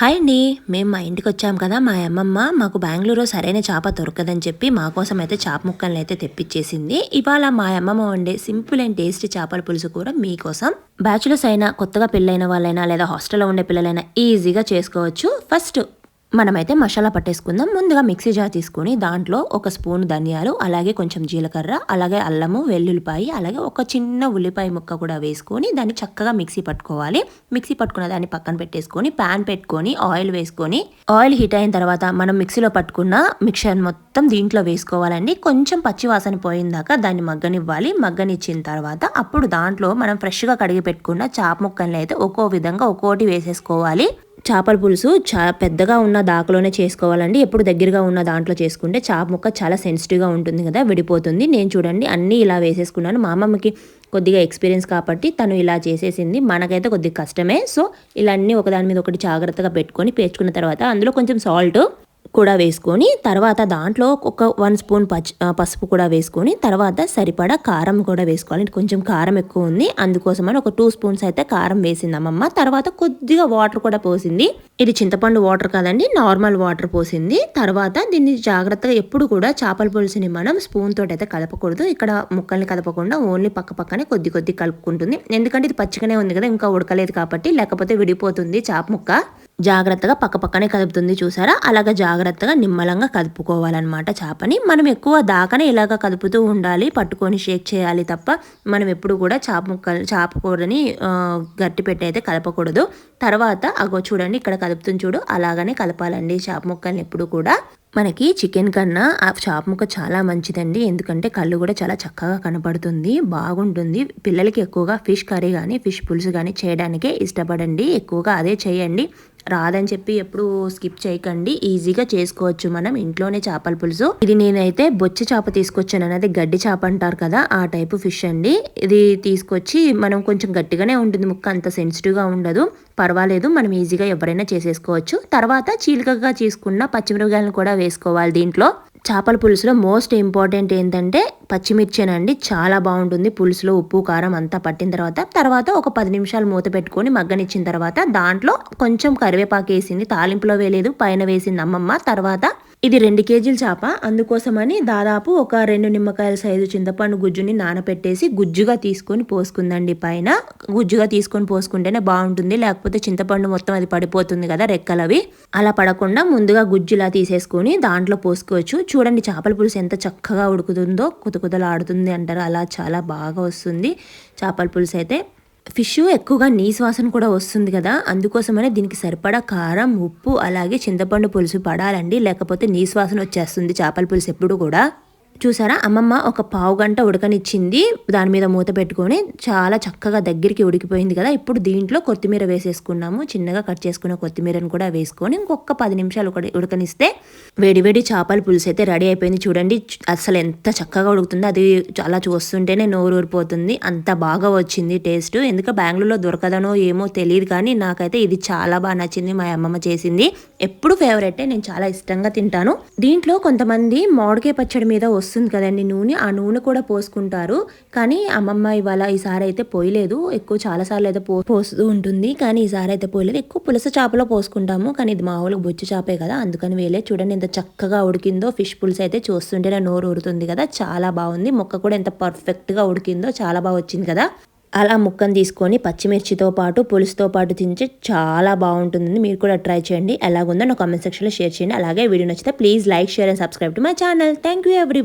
Hi అండి. మేము మా ఇంటికి వచ్చాం కదా మా అమ్మమ్మ మాకు బెంగళూరు సరైన చేప దొరకదని చెప్పి మా కోసం అయితే చేప ముక్కల్ని అయితే తెప్పించేసింది. ఇవాళ మా అమ్మమ్మ వండే సింపుల్ అండ్ టేస్టీ చేపల పులుసు కూడా మీకోసం బ్యాచులర్స్ అయినా కొత్తగా పెళ్ళైన వాళ్ళైనా లేదా హాస్టల్లో ఉండే పిల్లలైనా ఈజీగా చేసుకోవచ్చు. ఫస్ట్ మనమైతే మసాలా పట్టేసుకుందాం. ముందుగా మిక్సీ జార్ తీసుకొని దాంట్లో ఒక స్పూన్ ధనియాలు అలాగే కొంచెం జీలకర్ర అలాగే అల్లము వెల్లుల్లిపాయ అలాగే ఒక చిన్న ఉల్లిపాయ ముక్క కూడా వేసుకొని దాన్ని చక్కగా మిక్సీ పట్టుకోవాలి. మిక్సీ పట్టుకున్న దాన్ని పక్కన పెట్టేసుకొని ప్యాన్ పెట్టుకొని ఆయిల్ వేసుకొని ఆయిల్ హీట్ అయిన తర్వాత మనం మిక్సీలో పట్టుకున్న మిక్చర్ మొత్తం దీంట్లో వేసుకోవాలండి. కొంచెం పచ్చివాసన పోయిందాక దాన్ని మగ్గనివ్వాలి. మగ్గనిచ్చిన తర్వాత అప్పుడు దాంట్లో మనం ఫ్రెష్గా కడిగి పెట్టుకున్న చాప ముక్కల్ని అయితే ఒక్కో విధంగా ఒక్కోటి వేసేసుకోవాలి. చేపల పులుసు చా పెద్దగా ఉన్న దాకలోనే చేసుకోవాలండి. ఎప్పుడు దగ్గరగా ఉన్న దాంట్లో చేసుకుంటే చేప ముక్క చాలా సెన్సిటివ్గా ఉంటుంది కదా విడిపోతుంది. నేను చూడండి అన్నీ ఇలా వేసేసుకున్నాను. మా అమ్మమ్మకి కొద్దిగా ఎక్స్పీరియన్స్ కాబట్టి తను ఇలా చేసేసింది. మనకైతే కొద్దిగా కష్టమే. సో ఇలా అన్నీ ఒకదాని మీద ఒకటి జాగ్రత్తగా పెట్టుకొని పేర్చుకున్న తర్వాత అందులో కొంచెం సాల్ట్ కూడా వేసుకొని తర్వాత దాంట్లో ఒక వన్ స్పూన్ పచ్చి పసుపు కూడా వేసుకొని తర్వాత సరిపడా కారం కూడా వేసుకోవాలి. కొంచెం కారం ఎక్కువ ఉంది. అందుకోసమని ఒక టూ స్పూన్స్ అయితే కారం వేసింది అమ్మమ్మ తర్వాత కొద్దిగా వాటర్ కూడా పోసింది. ఇది చింతపండు వాటర్ కాదండి నార్మల్ వాటర్ పోసింది. తర్వాత దీన్ని జాగ్రత్తగా ఎప్పుడు కూడా చేపల పులుసుని మనం స్పూన్ తోటి అయితే కలపకూడదు. ఇక్కడ ముక్కల్ని కలపకుండా ఓన్లీ పక్క పక్కనే కొద్ది కొద్ది కలుపుకుంటుంది. ఎందుకంటే ఇది పచ్చిగానే ఉంది కదా ఇంకా ఉడకలేదు కాబట్టి లేకపోతే విడిపోతుంది చేప ముక్క. జాగ్రత్తగా పక్క పక్కనే కదుపుతుంది చూసారా? అలాగ జాగ్రత్తగా నిమ్మలంగా కదుపుకోవాలన్నమాట చేపని. మనం ఎక్కువ దాకానే ఇలాగ కదుపుతూ ఉండాలి పట్టుకొని షేక్ చేయాలి తప్ప మనం ఎప్పుడు కూడా చేప ముక్కలు చేప కూరని గట్టి పెట్టి అయితే కలపకూడదు. తర్వాత అగో చూడండి ఇక్కడ కలుపుతుంది చూడు అలాగనే కలపాలండి చేప ముక్కల్ని ఎప్పుడు కూడా. మనకి చికెన్ కన్నా ఆ చాప ముక్క చాలా మంచిదండి. ఎందుకంటే కళ్ళు కూడా చాలా చక్కగా కనపడుతుంది బాగుంటుంది. పిల్లలకి ఎక్కువగా ఫిష్ కర్రీ కానీ ఫిష్ పులుసు కానీ చేయడానికే ఇష్టపడండి. ఎక్కువగా అదే చేయండి. రాదని చెప్పి ఎప్పుడు స్కిప్ చేయకండి. ఈజీగా చేసుకోవచ్చు మనం ఇంట్లోనే చేపల పులుసు. ఇది నేనైతే బొచ్చి చేప తీసుకొచ్చాను అనేది గడ్డి చేప అంటారు కదా ఆ టైపు ఫిష్ అండి. ఇది తీసుకొచ్చి మనం కొంచెం గట్టిగానే ఉంటుంది ముక్క అంత సెన్సిటివ్గా ఉండదు. పర్వాలేదు మనం ఈజీగా ఎవరైనా చేసేసుకోవచ్చు. తర్వాత చీలికగా చేసుకున్న పచ్చిమిరపకాయలను కూడా వేసుకోవాలి దీంట్లో. చేపల పులుసులో మోస్ట్ ఇంపార్టెంట్ ఏంటంటే పచ్చిమిర్చేనండి చాలా బాగుంటుంది. పులుసులో ఉప్పు కారం అంతా పట్టిన తర్వాత తర్వాత ఒక పది నిమిషాలు మూత పెట్టుకొని మగ్గనిచ్చిన తర్వాత దాంట్లో కొంచెం కరివేపాకు వేసింది తాలింపులో వేయలేదు పైన వేసింది అమ్మమ్మ తర్వాత ఇది రెండు కేజీల చేప. అందుకోసమని దాదాపు ఒక రెండు నిమ్మకాయల సైజు చింతపండు గుజ్జుని నానపెట్టేసి గుజ్జుగా తీసుకొని పోసుకుందండి పైన. గుజ్జుగా తీసుకొని పోసుకుంటేనే బాగుంటుంది. లేకపోతే చింతపండు మొత్తం అది పడిపోతుంది కదా రెక్కలవి. అలా పడకుండా ముందుగా గుజ్జులా తీసేసుకొని దాంట్లో పోసుకోవచ్చు. చూడండి చేపల పులుసు ఎంత చక్కగా ఉడుకుతుందో కుతకుతలాడుతుంది అంటారు. అలా చాలా బాగా వస్తుంది చేపల పులుసు అయితే ఫిష్ ఎక్కువగా నీసు వాసన కూడా వస్తుంది కదా అందుకోసమనే దీనికి సరిపడా కారం ఉప్పు అలాగే చింతపండు పులుసు పడాలండి. లేకపోతే నీసు వాసన వచ్చేస్తుంది చేపల పులుసు ఎప్పుడు కూడా. చూసారా? అమ్మమ్మ ఒక పావు గంట ఉడకనిచ్చింది. దాని మీద మూత పెట్టుకొని చాలా చక్కగా దగ్గరికి ఉడికిపోయింది కదా. ఇప్పుడు దీంట్లో కొత్తిమీర వేసేసుకున్నాము. చిన్నగా కట్ చేసుకున్న కొత్తిమీరను కూడా వేసుకొని ఇంకొక పది నిమిషాలు ఉడకనిస్తే వేడివేడి చేపల పులుసు అయితే రెడీ అయిపోయింది. చూడండి అసలు ఎంత చక్కగా ఉడుకుతుందో. అది చాలా చూస్తుంటేనే నోరు ఊరిపోతుంది. అంత బాగా వచ్చింది టేస్ట్. ఎందుకు బెంగళూరులో దొరకదనో ఏమో తెలియదు కానీ నాకైతే ఇది చాలా బాగా నచ్చింది. మా అమ్మమ్మ చేసింది. ఎప్పుడు ఫేవరెటే నేను చాలా ఇష్టంగా తింటాను. దీంట్లో కొంతమంది మామిడికాయ పచ్చడి మీద వస్తుంది కదండి నూనె ఆ నూనె కూడా పోసుకుంటారు. కానీ అమ్మమ్మ ఇవాళ ఈసారి అయితే పోయలేదు. ఎక్కువ చాలాసార్లు అయితే పో పోస్తూ ఉంటుంది. కానీ ఈసారి అయితే పోయలేదు. ఎక్కువ పులస చేపలో పోసుకుంటాము. కానీ ఇది మామూలుగా బొచ్చు చేపే కదా. అందుకని వేలే చూడండి ఎంత చక్కగా ఉడికిందో. ఫిష్ పులుసు అయితే చూస్తుంటే నోరు ఊరుతుంది కదా. చాలా బాగుంది. మొక్క కూడా ఎంత పర్ఫెక్ట్గా ఉడికిందో చాలా బాగా వచ్చింది కదా. అలా ముక్కను తీసుకొని పచ్చిమిర్చితో పాటు పులుసుతో పాటు తింటే చాలా బాగుంటుంది మీరు కూడా ట్రై చేయండి. ఎలాగుందో నా కామెంట్ సెక్షన్లో షేర్ చేయండి. అలాగే వీడియో నచ్చితే please like share and subscribe to my channel. Thank you every